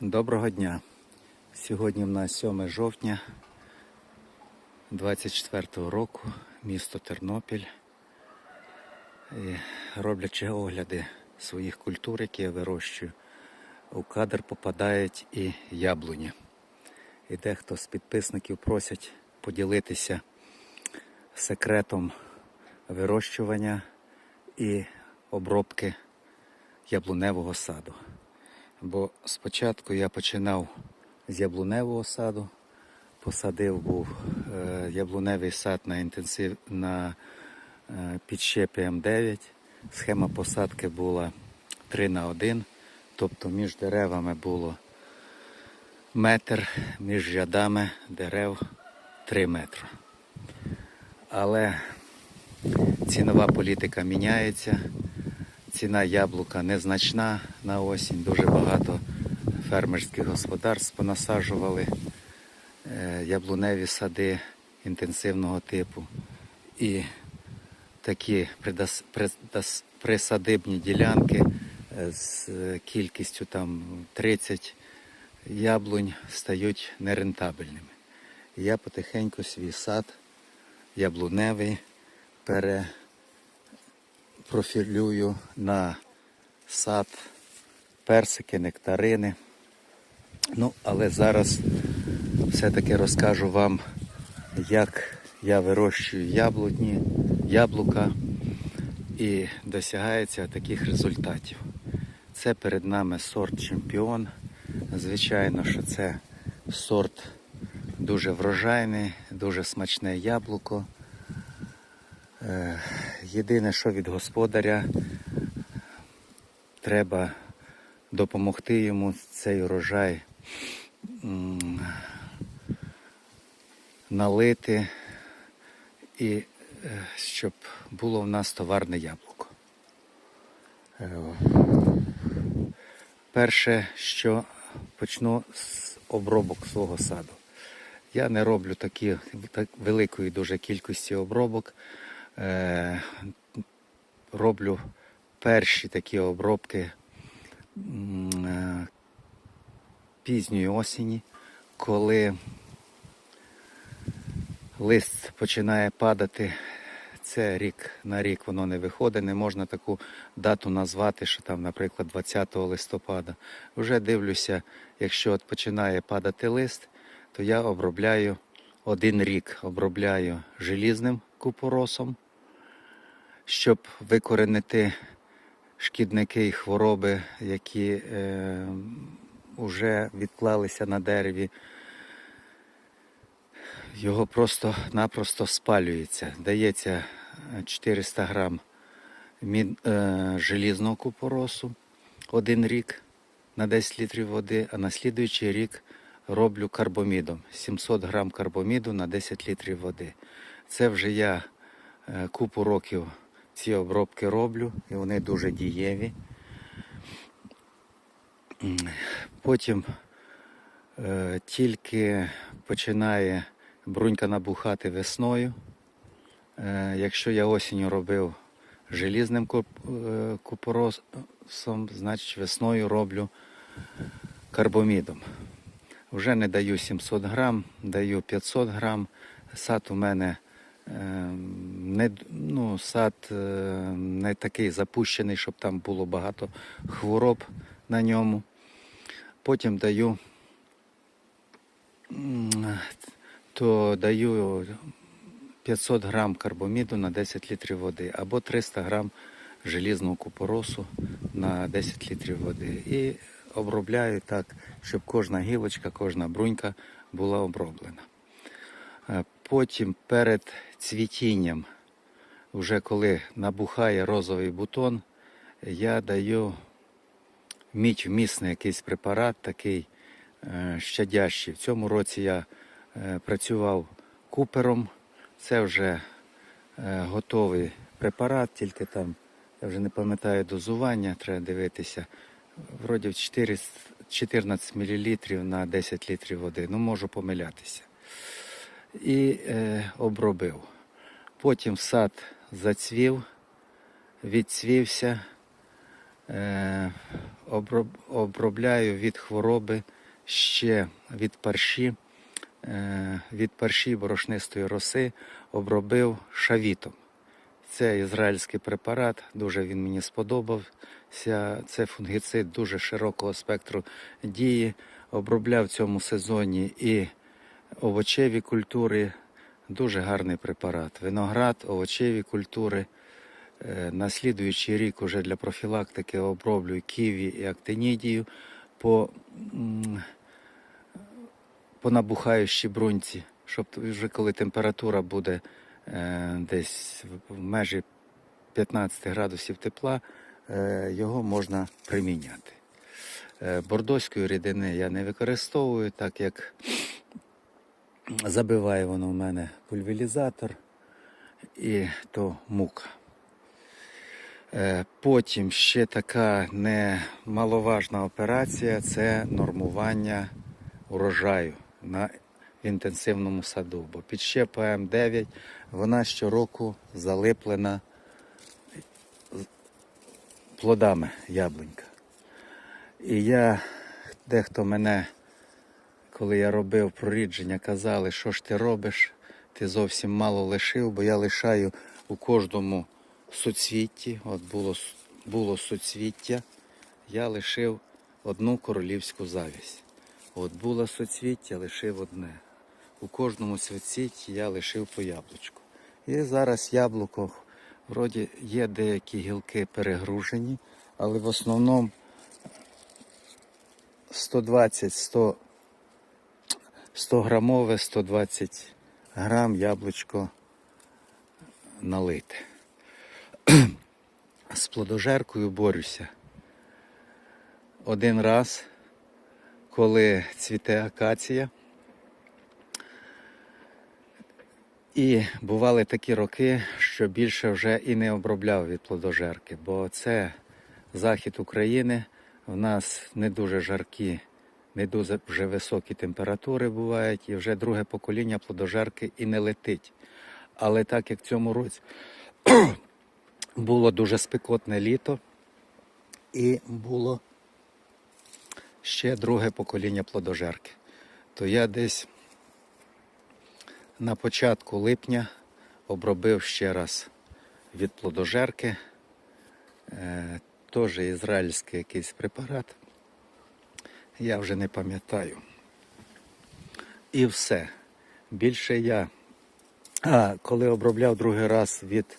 Доброго дня. Сьогодні в нас 7 жовтня 24-го року, місто Тернопіль. І роблячи огляди своїх культур, які я вирощую, у кадр попадають і яблуні. І дехто з підписників просять поділитися секретом вирощування і обробки яблуневого саду. Бо спочатку я починав з яблуневого саду, посадив був е, яблуневий сад на інтенсив на е, підщепі М9. Схема посадки була 3 на 1, тобто між деревами було метр, між рядами дерев 3 метри. Але цінова політика міняється. Ціна яблука незначна на осінь. Дуже багато фермерських господарств понасаджували е, яблуневі сади інтенсивного типу. І такі присадибні ділянки е, з кількістю там 30 яблунь стають нерентабельними. Я потихеньку свій сад яблуневий пере профілюю на сад, персики, нектарини. Ну, але зараз все-таки розкажу вам, як я вирощую яблуні, яблука і досягається таких результатів. Це перед нами сорт чемпіон. Звичайно, що це сорт дуже врожайний, дуже смачне яблуко. Єдине, що від господаря треба допомогти йому цей урожай налити і е, щоб було в нас товарне яблуко. Е, Перше, що почну з обробок свого саду. Я не роблю такі так великої дуже кількості обробок. Е, роблю перші такі обробки е, пізньої осені, коли лист починає падати. Це рік на рік воно не виходить. Не можна таку дату назвати, що там, наприклад, 20 листопада. Вже дивлюся, якщо от починає падати лист, то я обробляю один рік обробляю желізним купоросом, щоб викоренити шкідники і хвороби, які е, вже відклалися на дереві. Його просто-напросто спалюється. Дається е, 400 грам мід, е, желізного купоросу один рік на 10 літрів води, а на слідуючий рік роблю карбомідом. 700 грам карбоміду на 10 літрів води. Це вже я е, купу років ці обробки роблю, і вони дуже дієві. Потім е, тільки починає брунька набухати весною. Е, якщо я осінню робив желізним е, купоросом, значить весною роблю карбомідом. Вже не даю 700 грам, даю 500 грам. Сад у мене не, ну, сад е, не такий запущений, щоб там було багато хвороб на ньому. Потім даю, то даю 500 грам карбоміду на 10 літрів води або 300 грам желізного купоросу на 10 літрів води. І обробляю так, щоб кожна гілочка, кожна брунька була оброблена. Потім перед цвітінням, вже коли набухає розовий бутон, я даю мідь вмісний якийсь препарат, такий е, щадящий. В цьому році я е, працював купером. Це вже е, готовий препарат, тільки там, я вже не пам'ятаю дозування, треба дивитися. Вроді 14 мл на 10 літрів води. Ну, можу помилятися. І е, обробив. Потім сад зацвів, відцвівся, е, оброб- обробляю від хвороби ще від парші, е, від парші борошнистої роси обробив шавітом. Це ізраїльський препарат, дуже він мені сподобався. Це фунгіцид дуже широкого спектру дії. Обробляв в цьому сезоні і овочеві культури. Дуже гарний препарат. Виноград, овочеві культури. Е, На слідуючий рік уже для профілактики оброблюю ківі і актинідію по, по набухаючій бруньці, щоб вже коли температура буде е, десь в- межі 15 градусів тепла, е, його можна приміняти. Бордоської рідини я не використовую, так як забиває воно в мене пульверізатор і то мука. Е, Потім ще така немаловажна операція це нормування урожаю на інтенсивному саду. Бо підщепа М9 вона щороку залиплена плодами яблунька. І я, дехто мене, коли я робив прорідження, казали, що ж ти робиш, ти зовсім мало лишив, бо я лишаю у кожному суцвітті, от було, було суцвіття, я лишив одну королівську завість. От було суцвіття, лишив одне. У кожному суцвітті я лишив по яблучку. І зараз яблуко, вроді є деякі гілки перегружені, але в основному 120 100 100 грамове, 120 грам яблучко налите. З плодожеркою борюся. Один раз, коли цвіте акація. І бували такі роки, що більше вже і не обробляв від плодожерки, бо це захід України. В нас не дуже жаркі, не дуже вже високі температури бувають, і вже друге покоління плодожерки і не летить. Але так як в цьому році було дуже спекотне літо, і було ще друге покоління плодожерки, то я десь на початку липня обробив ще раз від плодожерки. Е, теж ізраїльський якийсь препарат. Я вже не пам'ятаю. І все. Більше я. А коли обробляв другий раз від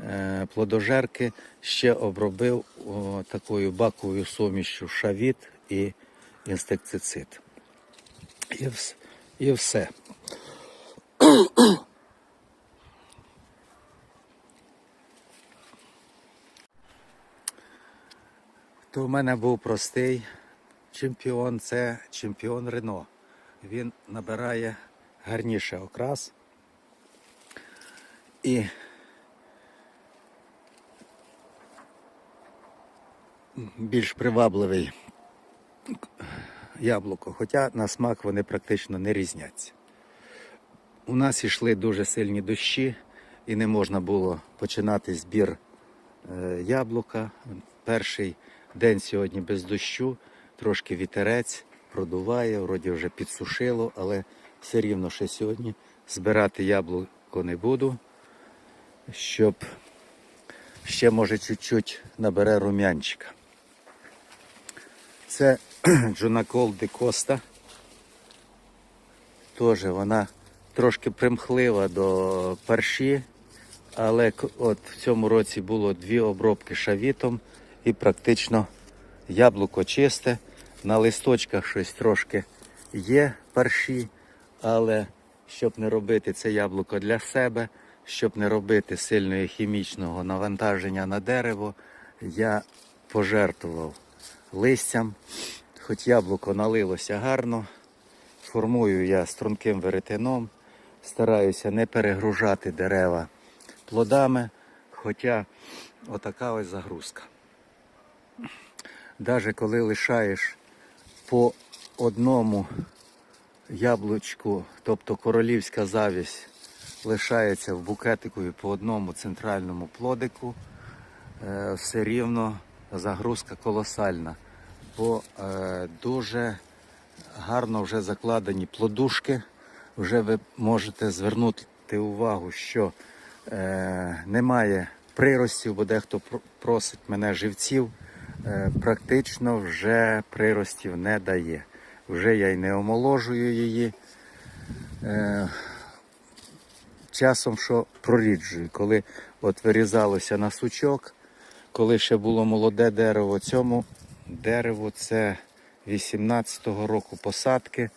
е, плодожерки, ще обробив о, такою баковою сумішю шавіт і інсектицид. І, і все. То в мене був простий чемпіон, це чемпіон Рено. Він набирає гарніше окрас. І більш привабливий яблуко, хоча на смак вони практично не різняться. У нас йшли дуже сильні дощі, і не можна було починати збір е, яблука. Перший день сьогодні без дощу, трошки вітерець, продуває, вроді вже підсушило, але все рівно ще сьогодні збирати яблуко не буду, щоб ще може чуть-чуть набере рум'янчика. Це Джунакол де Коста. Теж вона трошки примхлива до парші, але от в цьому році було дві обробки шавітом і практично яблуко чисте. На листочках щось трошки є парші, але щоб не робити це яблуко для себе, щоб не робити сильного хімічного навантаження на дерево, я пожертвував листям, хоч яблуко налилося гарно. Формую я струнким веретеном, стараюся не перегружати дерева плодами, хоча отака ось загрузка. Навіть коли лишаєш по одному яблучку, тобто королівська завість лишається в букетику і по одному центральному плодику, е, все рівно загрузка колосальна. бо е, дуже гарно вже закладені плодушки. Вже ви можете звернути увагу, що е, немає приростів, бо дехто просить мене живців. Е, практично вже приростів не дає. Вже я й не омоложую її. Е, часом що проріджую, коли от вирізалося на сучок, коли ще було молоде дерево, цьому дереву це 18-го року посадки.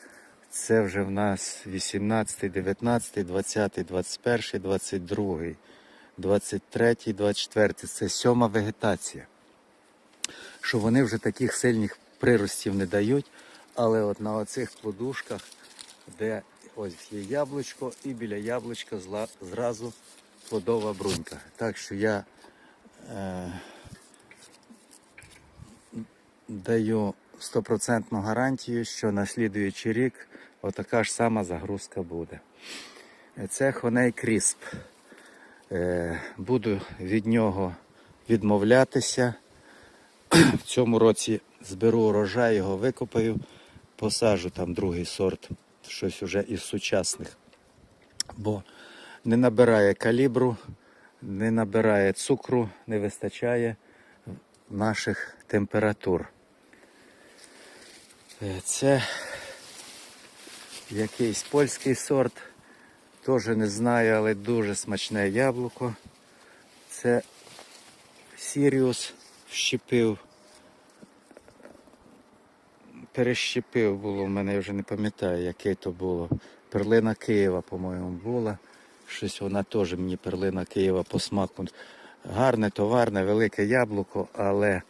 Це вже в нас 18, 19, 20, 21, 22, 23, 24. Це сьома вегетація. Що вони вже таких сильних приростів не дають. Але от на оцих плодушках, де ось є яблучко, і біля яблучка зла- зразу плодова брунька. Так що я е, даю стопроцентну гарантію, що на слідуючий рік отака ж сама загрузка буде. Це Хоней Крісп. Буду від нього відмовлятися. В цьому році зберу урожай, його викопаю, посажу там другий сорт, щось уже із сучасних. Бо не набирає калібру, не набирає цукру, не вистачає наших температур. Е, Це якийсь польський сорт, теж не знаю, але дуже смачне яблуко. Це Сіріус вщепив. Перещепив було в мене, вже не пам'ятаю, яке то було. Перлина Києва, по-моєму, була. Щось вона теж мені перлина Києва по смаку. Гарне, товарне, велике яблуко, але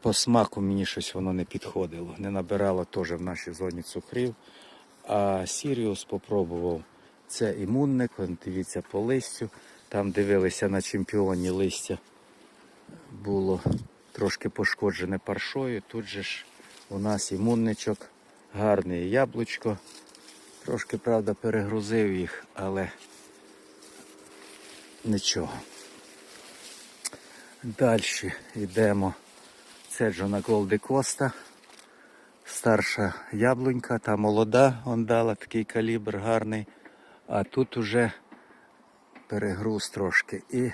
по смаку мені щось воно не підходило. Не набирало теж в нашій зоні цукрів. А Сіріус попробував. Це імунник, дивіться по листю. Там дивилися на чемпіоні листя. Було трошки пошкоджене паршою. Тут же ж у нас імунничок, гарне яблучко. Трошки, правда, перегрузив їх, але нічого. Далі йдемо. Це Джона Голди Коста. Старша яблунька, та молода, он дала такий калібр гарний. А тут уже перегруз трошки і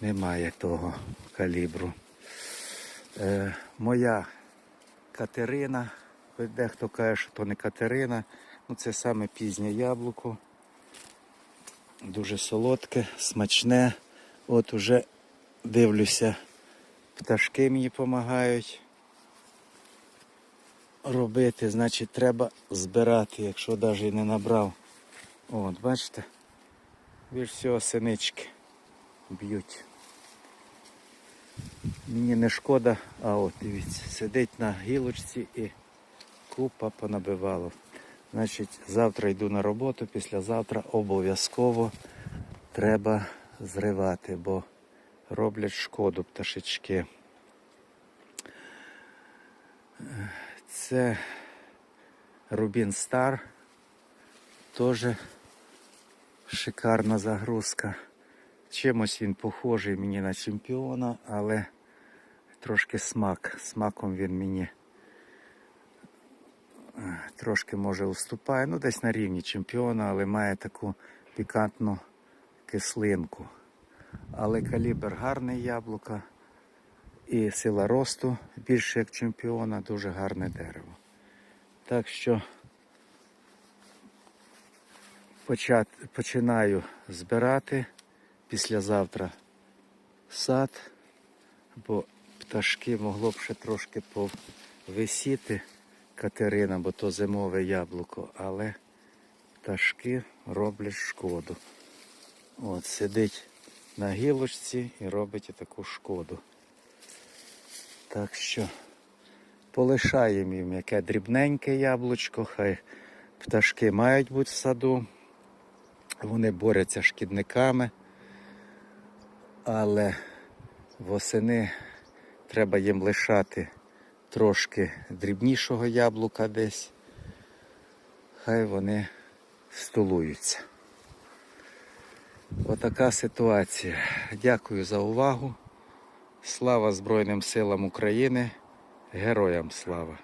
немає того калібру. Е, моя Катерина, дехто каже, що то не Катерина, ну це саме пізнє яблуко. Дуже солодке, смачне. От уже дивлюся, пташки мені допомагають робити, значить треба збирати, якщо навіть і не набрав. От, бачите? Більш всього синички б'ють. Мені не шкода, а от дивіться, сидить на гілочці і купа понабивало. Значить, завтра йду на роботу, післязавтра обов'язково треба зривати, бо роблять шкоду пташечки. Це Рубін Стар. Теж шикарна загрузка. Чимось він похожий мені на чемпіона, але трошки смак. Смаком він мені е, трошки може уступає. Ну, десь на рівні чемпіона, але має таку пікантну кислинку. Але калібр гарний яблука і сила росту більше як чемпіона, дуже гарне дерево. Так що починаю збирати післязавтра сад, бо пташки могло б ще трошки повисіти Катерина, бо то зимове яблуко, але пташки роблять шкоду. От, сидить на гілочці і робить таку шкоду. Так що полишаємо їм яке дрібненьке яблучко, хай пташки мають бути в саду. Вони борються шкідниками, але восени треба їм лишати трошки дрібнішого яблука десь. Хай вони столуються. Отака ситуація. Дякую за увагу. Слава Збройним силам України! Героям слава!